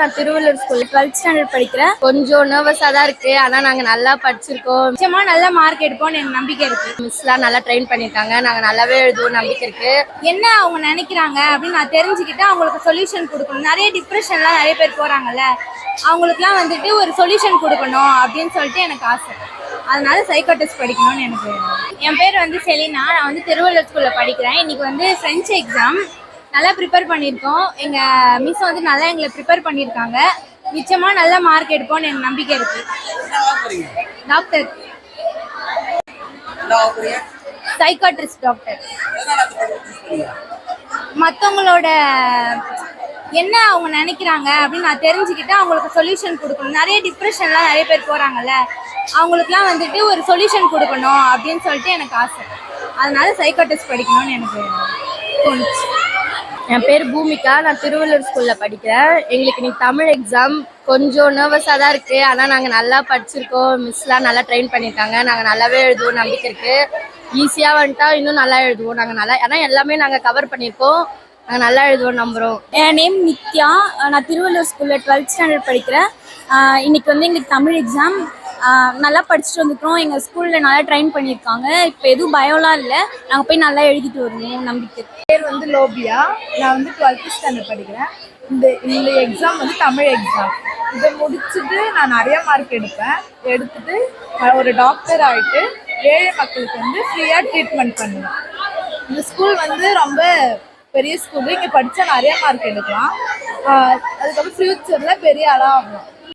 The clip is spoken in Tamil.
நான் திருவள்ளூர் ஸ்கூல் டுவெல்த் ஸ்டாண்டர்ட் படிக்கிறேன். கொஞ்சம் நர்வஸாக தான் இருக்கு. ஆனால் நாங்கள் நல்லா படிச்சிருக்கோம். நிச்சயமா நல்ல மார்க் எடுப்போம்னு எனக்கு நம்பிக்கை இருக்கு. மிஸ்லாம் நல்லா ட்ரெயின் பண்ணியிருக்காங்க நாங்கள் நல்லாவே எழுதுவோம் நம்பிக்கை இருக்கு. என்ன அவங்க நினைக்கிறாங்க அப்படின்னு நான் தெரிஞ்சுக்கிட்டு அவங்களுக்கு சொல்யூஷன் கொடுக்கணும். நிறைய டிப்ரெஷன்லாம் நிறைய பேர் போறாங்கல்ல. அவங்களுக்குலாம் வந்துட்டு ஒரு சொல்யூஷன் கொடுக்கணும் அப்படின்னு சொல்லிட்டு எனக்கு ஆசை. அதனால சைக்காட்டிஸ்ட் படிக்கணும்னு எனக்கு என் பேர் வந்து செலினா. நான் வந்து திருவள்ளூர் ஸ்கூலில் படிக்கிறேன். இன்னைக்கு வந்து ஃப்ரெஞ்ச் எக்ஸாம் நல்லா ப்ரிப்பேர் பண்ணியிருக்கோம். எங்கள் மிஸ் வந்து நல்லா எங்களை ப்ரிப்பேர் பண்ணியிருக்காங்க. நிச்சயமாக நல்ல மார்க் எடுப்போம்னு எனக்கு நம்பிக்கை இருக்கு. டாக்டர் சைக்காட்ரிஸ்ட் டாக்டர் மற்றவங்களோட என்ன அவங்க நினைக்கிறாங்க அப்படின்னு நான் தெரிஞ்சுக்கிட்டு அவங்களுக்கு சொல்யூஷன் கொடுக்கணும். நிறைய டிப்ரெஷன்லாம் நிறைய பேர் போகிறாங்கல்ல அவங்களுக்குலாம் வந்துட்டு ஒரு சொல்யூஷன் கொடுக்கணும் அப்படின்னு சொல்லிட்டு எனக்கு ஆசை. அதனால சைக்காட்டிஸ்ட் படிக்கணும்னு எனக்கு தோணுச்சு. என் பேர் பூமிகா. நான் திருவள்ளூர் ஸ்கூலில் படிக்கிறேன். எங்களுக்கு இன்னைக்கு தமிழ் எக்ஸாம் கொஞ்சம் நர்வஸாக தான் இருக்கு. ஆனால் நாங்கள் நல்லா படிச்சிருக்கோம். மிஸ்லாம் நல்லா ட்ரெயின் பண்ணியிருக்காங்க நாங்கள் நல்லாவே எழுதுவோம். நம்பிக்கை இருக்கு. ஈஸியாக வந்துட்டா இன்னும் நல்லா எழுதுவோம். நாங்கள் நல்லா ஏன்னா எல்லாமே நாங்கள் கவர் பண்ணியிருக்கோம் நாங்கள் நல்லா எழுதுவோம் நம்புகிறோம் என் நேம் நித்யா. நான் திருவள்ளூர் ஸ்கூலில் டுவெல்த் ஸ்டாண்டர்ட் படிக்கிறேன். இன்னைக்கு வந்து எங்களுக்கு தமிழ் எக்ஸாம் நல்லா படிச்சுட்டு வந்துருக்கோம் எங்கள் ஸ்கூலில் நல்லா ட்ரெயின் பண்ணியிருக்காங்க. இப்போ எதுவும் பயம்லாம் இல்லை. நாங்கள் போய் நல்லா எழுதிட்டு வருவோம் நம்பிக்கை. பேர் வந்து லோபியா. நான் வந்து டுவெல்த்து ஸ்டாண்டர்ட் படிக்கிறேன். இந்த இந்த எக்ஸாம் வந்து தமிழ் எக்ஸாம் இதை முடிச்சுட்டு நான் நிறைய மார்க் எடுப்பேன். எடுத்துட்டு ஒரு டாக்டர் ஆகிட்டு ஏழை மக்களுக்கு வந்து ஃப்ரீயாக ட்ரீட்மெண்ட் பண்ணுவேன். இந்த ஸ்கூல் வந்து ரொம்ப பெரிய ஸ்கூலு இங்கே படித்தா நிறைய மார்க் எடுக்கலாம். அதுக்கப்புறம் ஃப்யூச்சரில் பெரிய ஆளாக ஆகும்